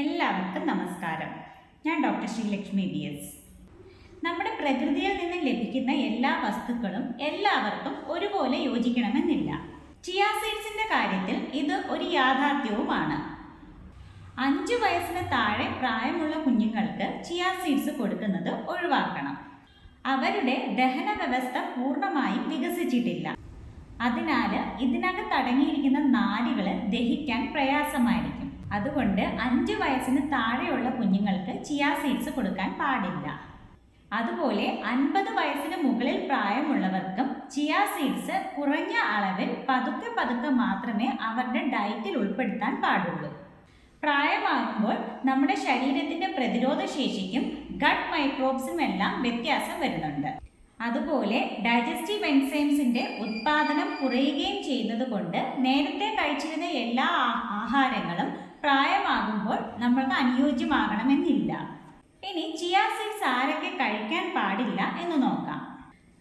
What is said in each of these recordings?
എല്ലാവർക്കും നമസ്കാരം. ഞാൻ ഡോക്ടർ ശ്രീലക്ഷ്മി ബി എസ് നമ്മുടെ പ്രകൃതിയിൽ നിന്ന് ലഭിക്കുന്ന എല്ലാ വസ്തുക്കളും എല്ലാവർക്കും ഒരുപോലെ യോജിക്കണമെന്നില്ല. ചിയാ സീഡ്സിന്റെ കാര്യത്തിൽ ഇത് ഒരു യാഥാർത്ഥ്യവുമാണ്. അഞ്ചു വയസ്സിന് താഴെ പ്രായമുള്ള കുഞ്ഞുങ്ങൾക്ക് ചിയാ സീഡ്സ് കൊടുക്കുന്നത് ഒഴിവാക്കണം. അവരുടെ ദഹന വ്യവസ്ഥ പൂർണമായും വികസിച്ചിട്ടില്ല. അതിനാൽ ഇതിനകത്ത് അടങ്ങിയിരിക്കുന്ന നാരുകൾ ദഹിക്കാൻ പ്രയാസമായിരിക്കും. അതുകൊണ്ട് അഞ്ച് വയസ്സിന് താഴെയുള്ള കുഞ്ഞുങ്ങൾക്ക് ചിയാ സീഡ്സ് കൊടുക്കാൻ പാടില്ല. അതുപോലെ അൻപത് വയസ്സിന് മുകളിൽ പ്രായമുള്ളവർക്കും ചിയാ സീഡ്സ് കുറഞ്ഞ അളവിൽ പതുക്കെ പതുക്കെ മാത്രമേ അവരുടെ ഡയറ്റിൽ ഉൾപ്പെടുത്താൻ പാടുള്ളൂ. പ്രായമാകുമ്പോൾ നമ്മുടെ ശരീരത്തിന്റെ പ്രതിരോധ ശേഷിക്കും ഗട്ട് മൈക്രോബ്സും എല്ലാം വ്യത്യാസം വരുന്നുണ്ട്. അതുപോലെ ഡൈജസ്റ്റീവ് എൻസൈംസിന്റെ ഉത്പാദനം കുറയുകയും ചെയ്യുന്നത് കൊണ്ട് നേരത്തെ കഴിച്ചിരുന്ന എല്ലാ ആഹാരങ്ങളും നമ്മൾക്ക് അനുയോജ്യമാകണമെന്നില്ല. ഇനി ചിയാ സീഡ്സ് ആരൊക്കെ കഴിക്കാൻ പാടില്ല എന്ന് നോക്കാം.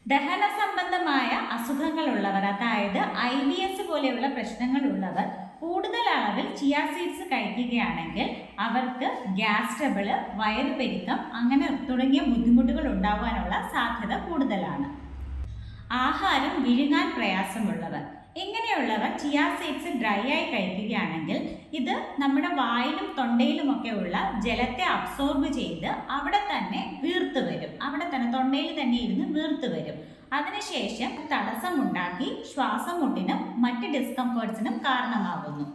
ദഹന സംബന്ധമായ അസുഖങ്ങളുള്ളവർ അതായത് ഐ ബി എസ് പോലെയുള്ള പ്രശ്നങ്ങളുള്ളവർ കൂടുതൽ അളവിൽ ചിയാ സീഡ്സ് കഴിക്കുകയാണെങ്കിൽ അവർക്ക് ഗ്യാസ് ട്രബിൾ വയറുപെരുക്കം അങ്ങനെ തുടങ്ങിയ ബുദ്ധിമുട്ടുകൾ ഉണ്ടാകാനുള്ള സാധ്യത കൂടുതലാണ്. ആഹാരം വിഴുങ്ങാൻ പ്രയാസമുള്ളവർ ഇങ്ങനെയുള്ളവർ ചിയാ സീഡ്സ് ഡ്രൈ ആയി കഴിക്കുകയാണെങ്കിൽ ഇത് നമ്മുടെ വായിലും തൊണ്ടയിലും ഒക്കെ ഉള്ള ജലത്തെ അബ്സോർബ് ചെയ്ത് അവിടെ തന്നെ വീർത്ത് വരും. അവിടെ തന്നെ തൊണ്ടയിൽ തന്നെ ഇരുന്ന് വീർത്ത് വരും. അതിനുശേഷം തടസ്സമുണ്ടാക്കി ശ്വാസമുട്ടിനും മറ്റ് ഡിസ്കംഫേർട്സിനും കാരണമാകുന്നു.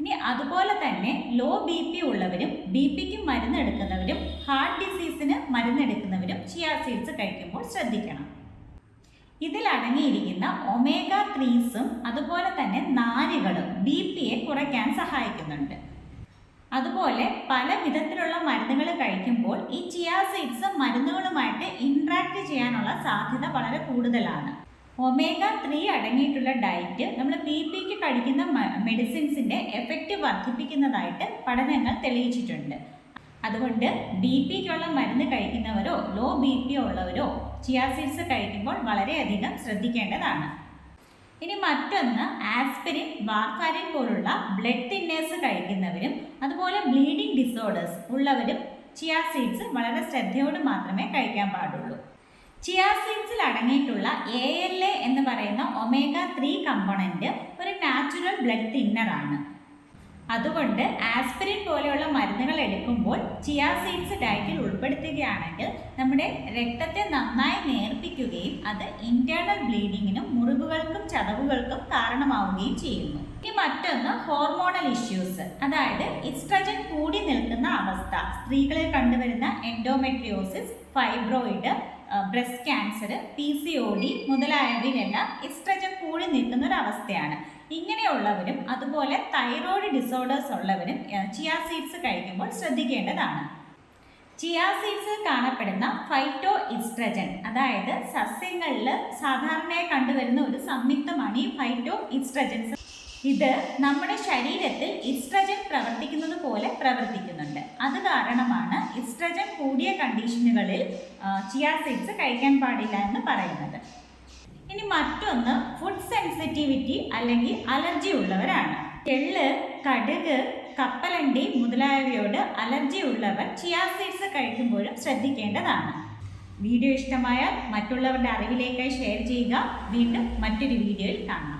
ഇനി അതുപോലെ തന്നെ ലോ ബി പി ഉള്ളവരും ബി പിക്ക് മരുന്നെടുക്കുന്നവരും ഹാർട്ട് ഡിസീസിന് മരുന്നെടുക്കുന്നവരും ചിയാ സീഡ്സ് കഴിക്കുമ്പോൾ ശ്രദ്ധിക്കണം. ഇതിൽ അടങ്ങിയിരിക്കുന്ന ഒമേഗ ത്രീസും അതുപോലെ തന്നെ നാരുകളും ബി പിയെ കുറയ്ക്കാൻ സഹായിക്കുന്നുണ്ട്. അതുപോലെ പല വിധത്തിലുള്ള മരുന്നുകൾ കഴിക്കുമ്പോൾ ഈ ചിയാ സീഡ്സ് മരുന്നുകളുമായിട്ട് ഇൻട്രാക്ട് ചെയ്യാനുള്ള സാധ്യത വളരെ കൂടുതലാണ്. ഒമേഗ ത്രീ അടങ്ങിയിട്ടുള്ള ഡയറ്റ് നമ്മൾ ബി പിക്ക് കഴിക്കുന്ന മെഡിസിൻസിന്റെ എഫക്റ്റ് വർദ്ധിപ്പിക്കുന്നതായിട്ട് പഠനങ്ങൾ തെളിയിച്ചിട്ടുണ്ട്. അതുകൊണ്ട് ബി പിക്കുള്ള മരുന്ന് കഴിക്കുന്നവരോ ലോ ബി പി ഉള്ളവരോ ചിയാ സീഡ്സ് കഴിക്കുമ്പോൾ വളരെയധികം ശ്രദ്ധിക്കേണ്ടതാണ്. ഇനി മറ്റൊന്ന് ആസ്പിരിൻ വാർഫാരിൻ പോലുള്ള ബ്ലഡ് തിന്നേഴ്സ് കഴിക്കുന്നവരും അതുപോലെ ബ്ലീഡിംഗ് ഡിസോർഡേഴ്സ് ഉള്ളവരും ചിയാ സീഡ്സ് വളരെ ശ്രദ്ധയോട് മാത്രമേ കഴിക്കാൻ പാടുള്ളൂ. ചിയാ സീഡ്സിൽ അടങ്ങിയിട്ടുള്ള എ എൽ എ എന്ന് പറയുന്ന ഒമേഗ ത്രീ കമ്പോണന്റ് ഒരു നാച്ചുറൽ ബ്ലഡ് തിന്നറാണ് അതുകൊണ്ട് ആസ്പിരിൻ പോലെയുള്ള മരുന്നുകൾ എടുക്കുമ്പോൾ ചിയാ സീഡ്സ് ഡയറ്റിൽ ഉൾപ്പെടുത്തുകയാണെങ്കിൽ നമ്മുടെ രക്തത്തെ നന്നായി നേർപ്പിക്കുകയും അത് ഇന്റേണൽ ബ്ലീഡിങ്ങിനും മുറിവുകൾക്കും ചതവുകൾക്കും കാരണമാവുകയും ചെയ്യുന്നു. ഇനി മറ്റൊന്ന് ഹോർമോണൽ ഇഷ്യൂസ് അതായത് ഇസ്ട്രജൻ കൂടി നിൽക്കുന്ന അവസ്ഥ. സ്ത്രീകളിൽ കണ്ടുവരുന്ന endometriosis fibroid breast cancer P C O D മുതലായവയിലെല്ലാം oestrogen കൂടി നിൽക്കുന്ന ഒരു അവസ്ഥയാണ്. ഇങ്ങനെയുള്ളവരും അതുപോലെ തൈറോയ്ഡ് ഡിസോർഡേഴ്സ് ഉള്ളവരും ചിയാ സീഡ്സ് കഴിക്കുമ്പോൾ ശ്രദ്ധിക്കേണ്ടതാണ്. ചിയാ സീഡ്സിൽ കാണപ്പെടുന്ന ഫൈറ്റോ ഇസ്ട്രജൻ അതായത് സസ്യങ്ങളിൽ സാധാരണയായി കണ്ടുവരുന്ന ഒരു സംയുക്തമാണ് ഈ ഫൈറ്റോ ഇസ്ട്രജൻസ് ഇത് നമ്മുടെ ശരീരത്തിൽ ഇസ്ട്രജൻ പ്രവർത്തിക്കുന്നത് പോലെ പ്രവർത്തിക്കുന്നുണ്ട്. അത് കാരണമാണ് ഇസ്ട്രജൻ കൂടിയ കണ്ടീഷനുകളിൽ ചിയാ സീഡ്സ് കഴിക്കാൻ പാടില്ല എന്ന് പറയുന്നത്. ഇനി മറ്റൊന്ന് ഫുഡ് സെൻസിറ്റിവിറ്റി അല്ലെങ്കിൽ അലർജി ഉള്ളവരാണ്. എള്ള് കടുക് കപ്പലണ്ടി മുതലായവയോട് അലർജി ഉള്ളവർ ചിയാ സീഡ്സ് കഴിക്കുമ്പോഴും ശ്രദ്ധിക്കേണ്ടതാണ്. വീഡിയോ ഇഷ്ടമായാൽ മറ്റുള്ളവരുടെ അറിവിലേക്കായി ഷെയർ ചെയ്യുക. വീണ്ടും മറ്റൊരു വീഡിയോയിൽ കാണാം.